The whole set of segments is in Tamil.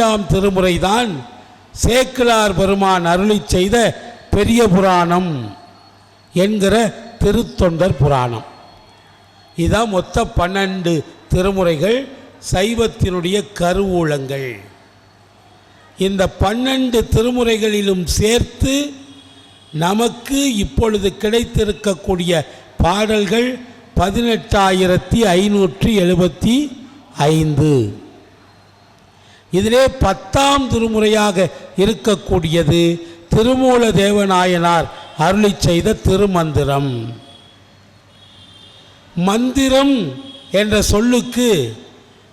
பன்னெண்டாம் திருமுறைதான் சேக்கிலார் பெருமான் அருளி செய்த பெரிய புராணம் என்கிற திருத்தொண்டர் புராணம். இதுதான் மொத்த பன்னெண்டு திருமுறைகள் சைவத்தினுடைய கருவூலங்கள். இந்த பன்னெண்டு திருமுறைகளிலும் சேர்த்து நமக்கு இப்பொழுது கிடைத்திருக்கக்கூடிய பாடல்கள் பதினெட்டாயிரத்தி ஐநூற்றி எழுபத்தி ஐந்து. இதிலே பத்தாம் திருமுறையாக இருக்கக்கூடியது திருமூல தேவநாயனார் அருளி செய்த திருமந்திரம். மந்திரம் என்ற சொல்லுக்கு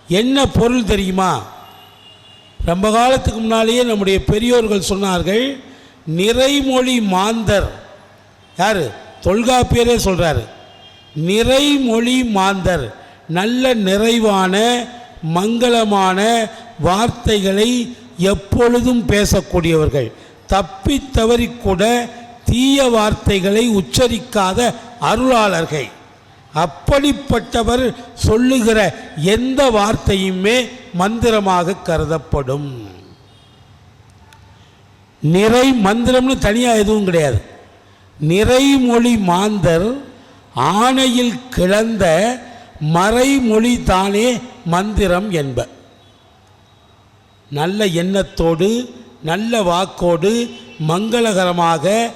என்ன பொருள் தெரியுமா? ரொம்ப காலத்துக்கு முன்னாலேயே நம்முடைய பெரியோர்கள் சொன்னார்கள் நிறைமொழி மாந்தர். யார்? தொல்காப்பியரே சொல்கிறார் நிறைமொழி மாந்தர் நல்ல நிறைவான மங்களமான வார்த்தைகளை எப்பொழுதும் பேசக்கூடியவர்கள். தப்பி தவறிக்கூட கூட தீய வார்த்தைகளை உச்சரிக்காத அருளாளர்கள். அப்படிப்பட்டவர் சொல்லுகிற எந்த வார்த்தையுமே மந்திரமாக கருதப்படும். நிறை மந்திரம்னு தனியாக எதுவும் கிடையாது. நிறைமொழி மாந்தர் ஆணையில் கிளந்த மறைமொழி தானே மந்திரம் என்ப. நல்ல எண்ணத்தோடு நல்ல வாக்கோடு மங்களகரமாக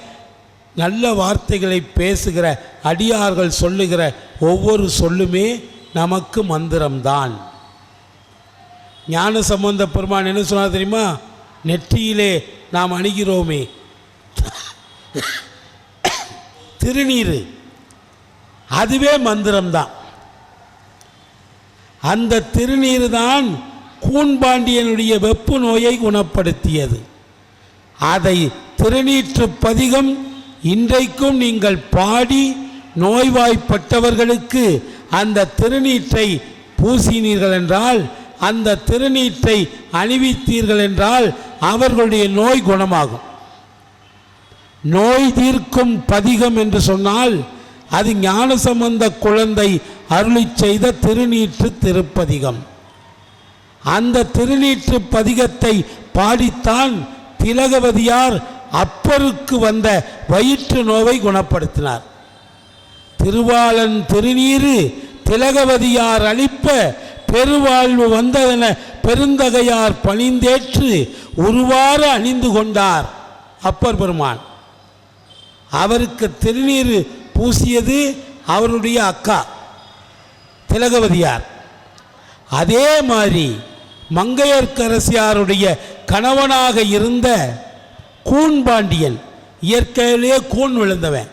நல்ல வார்த்தைகளை பேசுகிற அடியார்கள் சொல்லுகிற ஒவ்வொரு சொல்லுமே நமக்கு மந்திரம்தான். ஞான சம்பந்த பெருமான் என்ன சொன்னார் தெரியுமா? நெற்றியிலே நாம் அணுகிறோமே. திருநீர். அதுவே மந்திரம்தான். அந்த திருநீர் தான் கூண்பாண்டியனுடைய வெப்பு நோயை குணப்படுத்தியது. அதை திருநீற்று பதிகம் இன்றைக்கும் நீங்கள் பாடி நோய்வாய்ப்பட்டவர்களுக்கு அந்த திருநீற்றை பூசினீர்கள் என்றால் அந்த திருநீற்றை அணிவித்தீர்கள் என்றால் அவர்களுடைய நோய் குணமாகும். நோய் தீர்க்கும் பதிகம் என்று சொன்னால் அது ஞானசம்பந்த குழந்தை அருளி செய்த திருநீற்று திருப்பதிகம். அந்த திருநீற்று பதிகத்தை பாடித்தான் திலகவதியார் அப்பருக்கு வந்த வயிற்று நோவை குணப்படுத்தினார். திருவாளன் திருநீரு திலகவதியார் அளிப்ப பெருவாழ்வு வந்ததென பெருந்தகையார் பணிந்தேற்று உருவாறு அணிந்து கொண்டார் அப்பர் பெருமான். அவருக்கு திருநீர் பூசியது அவருடைய அக்கா திலகவதியார். அதே மாதிரி மங்கையர்க்கரசியாருடைய கணவனாக இருந்த கூண்பாண்டியன் இயற்கையிலே கூன் விழுந்தவன்.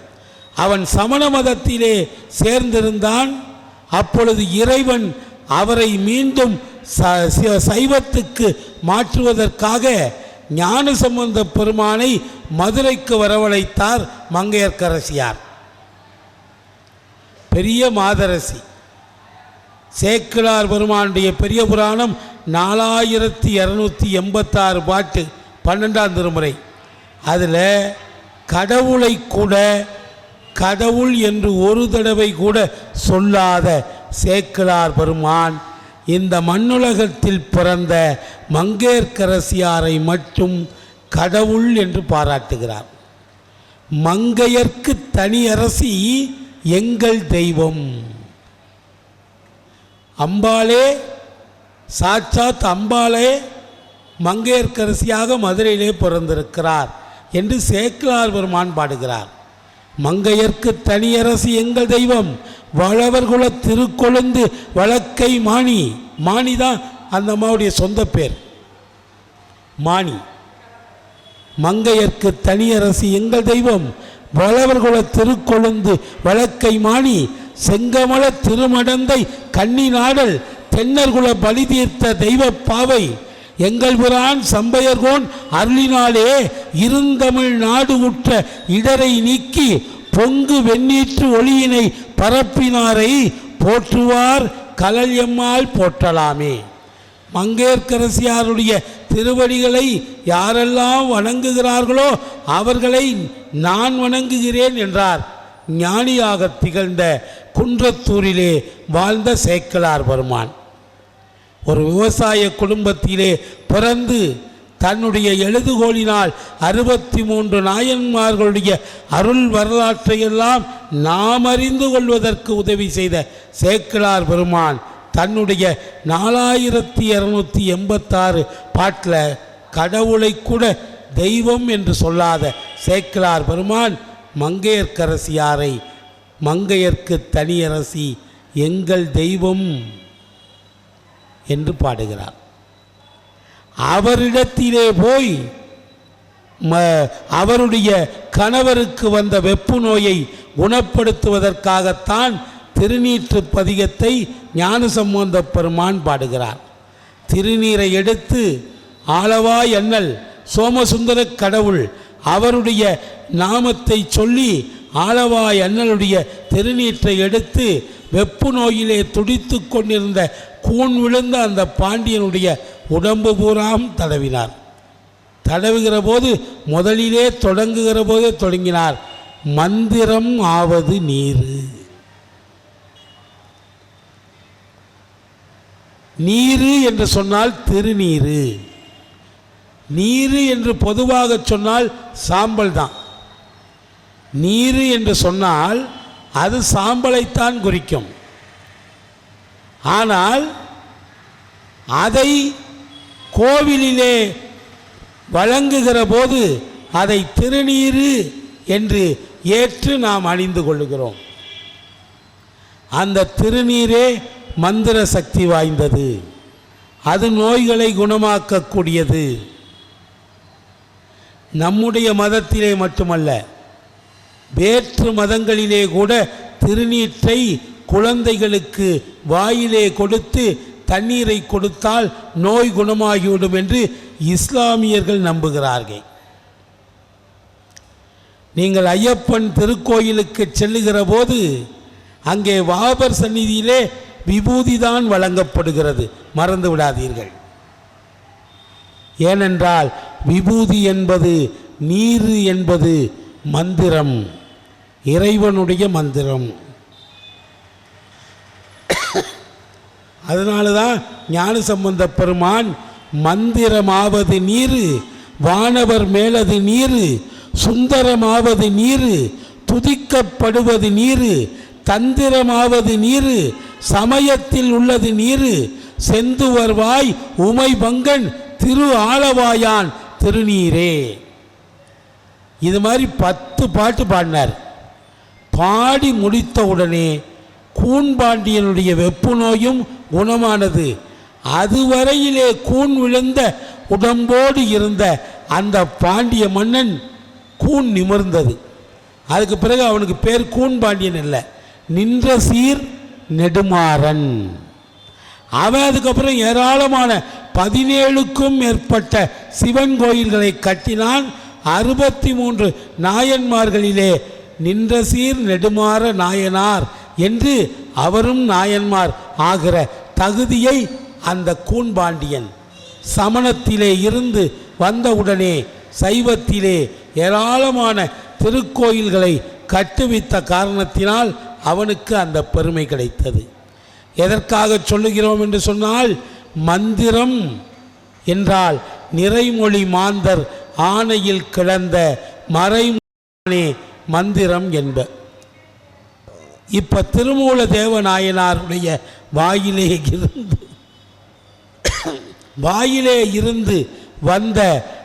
அவன் சமண மதத்திலே சேர்ந்திருந்தான். அப்பொழுது இறைவன் அவரை மீண்டும் ச- சைவத்துக்கு மாற்றுவதற்காக ஞானசம்பந்த பெருமானை மதுரைக்கு வரவழைத்தார் மங்கையர்க்கரசியார். பெரிய மாதரசி. சேக்கிழார் பெருமானுடைய பெரிய புராணம் நாலாயிரத்தி இரநூத்தி எண்பத்தாறு பாட்டு பன்னெண்டாம் திருமுறை. அதில் கடவுளை கூட கடவுள் என்று ஒரு தடவை கூட சொல்லாத சேக்கிழார் பெருமான் இந்த மண்ணுலகத்தில் பிறந்த மங்கையர்க்கரசியாரை மட்டும் கடவுள் என்று பாராட்டுகிறார். மங்கையர்க்கு தனி அரசி எங்கள் தெய்வம். அம்பாளே சாட்சாத் அம்பாளே மங்கையர்க்கரசியாக மதுரையிலே பிறந்திருக்கிறார் என்று சேக்கிலார் பெருமான் பாடுகிறார். மங்கையர்க்கு தனியரசு எங்கள் தெய்வம். வளவர்குல திருக்கொழுந்து வழக்கை மாணி. மாணி தான் அந்த அம்மாவுடைய சொந்த பேர். மாணி. மங்கையர்க்கு தனியரசு எங்கள் தெய்வம். வளவர்குல திருக்கொழுந்து வழக்கை மாணி செங்கமல திருமடந்தை கன்னி நாடல் தென்னர்குல பலி தீர்த்த தெய்வ பாவை எங்கள் புரான் சம்பையர்கோன் அருளினாலே இருந்தமிழ் நாடு உற்ற இடரை நீக்கி பொங்கு வெண்ணீற்று ஒளியினை பரப்பினாரை போற்றுவார் கலல் எம்மாள் போற்றலாமே. மங்கேற்கரசியாருடைய திருவடிகளை யாரெல்லாம் வணங்குகிறார்களோ அவர்களை நான் வணங்குகிறேன் என்றார். ஞானியாக திகழ்ந்த குன்றத்தூரிலே வாழ்ந்த சேக்கலார் பெருமான். ஒரு விவசாய குடும்பத்திலே பிறந்து தன்னுடைய எழுதுகோலினால் அறுபத்தி மூன்று நாயன்மார்களுடைய அருள் வரலாற்றையெல்லாம் நாம் அறிந்து கொள்வதற்கு உதவி செய்த சேக்கலார் பெருமான். தன்னுடைய நாலாயிரத்தி இரநூத்தி எண்பத்தாறு பாட்டில் கடவுளை கூட தெய்வம் என்று சொல்லாத சேக்கிழார் பெருமான் மங்கையர்க்கரசியாரை மங்கையர்க்கு தனியரசி எங்கள் தெய்வம் என்று பாடுகிறார். அவரிடத்திலே போய் ம அவருடைய கணவருக்கு வந்த வெப்பு நோயை குணப்படுத்துவதற்காகத்தான் திருநீற்று பதிகத்தை ஞானசம்பந்த பெருமான் பாடுகிறார். திருநீரை எடுத்து ஆளவா எண்ணல் சோமசுந்தர கடவுள் அவருடைய நாமத்தை சொல்லி ஆளவா அண்ணலுடைய திருநீற்றை எடுத்து வெப்பு நோயிலே துடித்து கொண்டிருந்த கூன் விழுந்த அந்த பாண்டியனுடைய உடம்பு பூராம் தடவினார். தடவுகிற போது முதலிலே தொடங்குகிற போதே தொடங்கினார். மந்திரம் ஆவது நீர். நீரு என்று சொன்னால் திருநீரு. நீரு என்று பொதுவாக சொன்னால் சாம்பல் தான். நீரு என்று சொன்னால் அது சாம்பலைத்தான் குறிக்கும். ஆனால் அதை கோவிலிலே வழங்குகிற போது அதை திருநீரு என்று ஏற்று நாம் அணிந்து கொள்ளுகிறோம். அந்த திருநீரே மந்திர சக்தி வாய்ந்தது. அது நோய்களை குணமாக்கக்கூடியது. நம்முடைய மதத்திலே மட்டுமல்ல வேற்று மதங்களிலே கூட திருநீற்றை குழந்தைகளுக்கு வாயிலே கொடுத்து தண்ணீரை கொடுத்தால் நோய் குணமாகிவிடும் என்று இஸ்லாமியர்கள் நம்புகிறார்கள். நீங்கள் ஐயப்பன் திருக்கோயிலுக்கு செல்லுகிற போது அங்கே வாபர் சந்நிதியிலே விபூதி தான் வழங்கப்படுகிறது. மறந்து விடாதீர்கள். ஏனென்றால் விபூதி என்பது நீர் என்பது மந்திரம். இறைவனுடைய மந்திரம். அதனால தான் ஞான சம்பந்த பெருமான் மந்திரமாவது நீர் வானவர் மேலது நீர் சுந்தரமாவது நீர் துதிக்கப்படுவது நீர் தந்திரமாவது நீர் சமயத்தில் உள்ளது நீர் செந்துவர்வாய் உமை பங்கன் திரு ஆளவாயான் திருநீரே. இது மாதிரி பத்து பாட்டு பாடினார். பாடி முடித்தவுடனே கூண்பாண்டியனுடைய வெப்பு நோயும் குணமானது. அதுவரையிலே கூன் விழுந்த உடம்போடு இருந்த அந்த பாண்டிய மன்னன் கூன் நிமிர்ந்தது. அதுக்கு பிறகு அவனுக்கு பேர் கூன் பாண்டியன் இல்லை. நின்ற சீர் நெடுமாறன். அவன் அதுக்கப்புறம் ஏராளமான பதினேழுக்கும் மேற்பட்ட சிவன் கோயில்களை கட்டினான். அறுபத்தி மூன்று நாயன்மார்களிலே நின்ற சீர் நெடுமாற நாயனார் என்று அவரும் நாயன்மார் ஆகிற தகுதியை அந்த கூன்பாண்டியன் சமணத்திலே இருந்து வந்தவுடனே சைவத்திலே ஏராளமான திருக்கோயில்களை கட்டுவித்த காரணத்தினால் அவனுக்கு அந்த பெருமை கிடைத்தது. எதற்காக சொல்லுகிறோம் என்று சொன்னால் மந்திரம் என்றால் நிறைமொழி மாந்தர் ஆணையில் கிடந்த மறைமொழி மந்திரம் என்ப. இப்ப திருமூல தேவநாயனாருடைய வாயிலே இருந்து வாயிலே இருந்து வந்த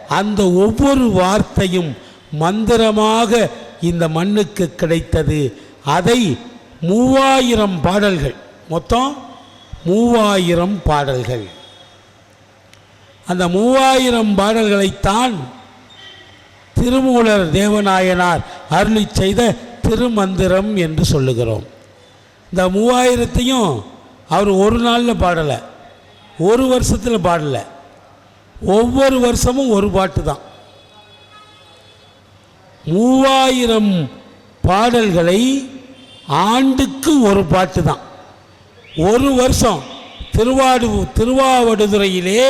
அந்த ஒவ்வொரு வார்த்தையும் மந்திரமாக இந்த மண்ணுக்கு கிடைத்தது. அதை மூவாயிரம் பாடல்கள் மொத்தம் மூவாயிரம் பாடல்கள். அந்த மூவாயிரம் பாடல்களைத்தான் திருமூலர் தேவநாயனார் அருளி செய்த திருமந்திரம் என்று சொல்லுகிறோம். இந்த மூவாயிரத்தையும் அவர் ஒரு நாளில் பாடலை ஒரு வருஷத்தில் பாடலை. ஒவ்வொரு வருஷமும் ஒரு பாட்டு தான். மூவாயிரம் பாடல்களை ஆண்டுக்கு ஒரு பாட்டு தான் ஒரு வருஷம் திருவாடு திருவாவடுதுறையிலே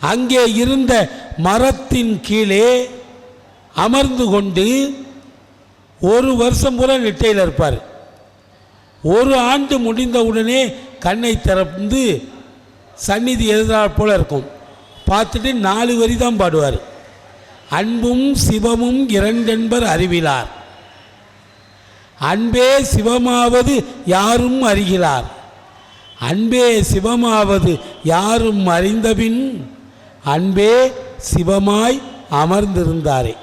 அங்கே இருந்த மரத்தின் கீழே அமர்ந்து கொண்டு ஒரு வருஷம் பூரா நெட்டையில் இருப்பார். ஒரு ஆண்டு முடிந்தவுடனே கண்ணை திறந்து சந்நிதி எதிராக போல இருக்கும். பார்த்துட்டு நாலு வரி தான் பாடுவார். அன்பும் சிவமும் இரண்டென்பர் அறிவிலார். அன்பே சிவமாவது யாரும் அறிகிறார். அன்பே சிவமாவது யாரும் அறிந்தபின் அன்பே சிவமாய் அமர்ந்திருந்தாரே.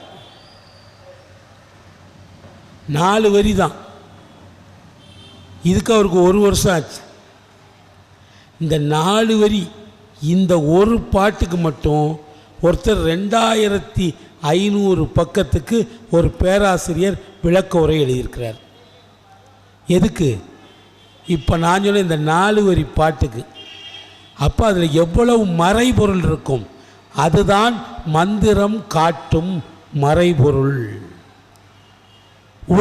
நாலு வரி தான். இதுக்கு அவருக்கு ஒரு வருஷம் ஆச்சு. இந்த நாலு வரி இந்த ஒரு பாட்டுக்கு மட்டும் ஒருத்தர் ரெண்டாயிரத்தி ஐநூறு பக்கத்துக்கு ஒரு பேராசிரியர் விளக்க உரை எழுதியிருக்கிறார். எதுக்கு? இப்போ நான் சொன்ன இந்த நாலு வரி பாட்டுக்கு. அப்போ அதில் எவ்வளவு மறைபொருள் இருக்கும்? அதுதான் மந்திரம் காட்டும் மறைபொருள்.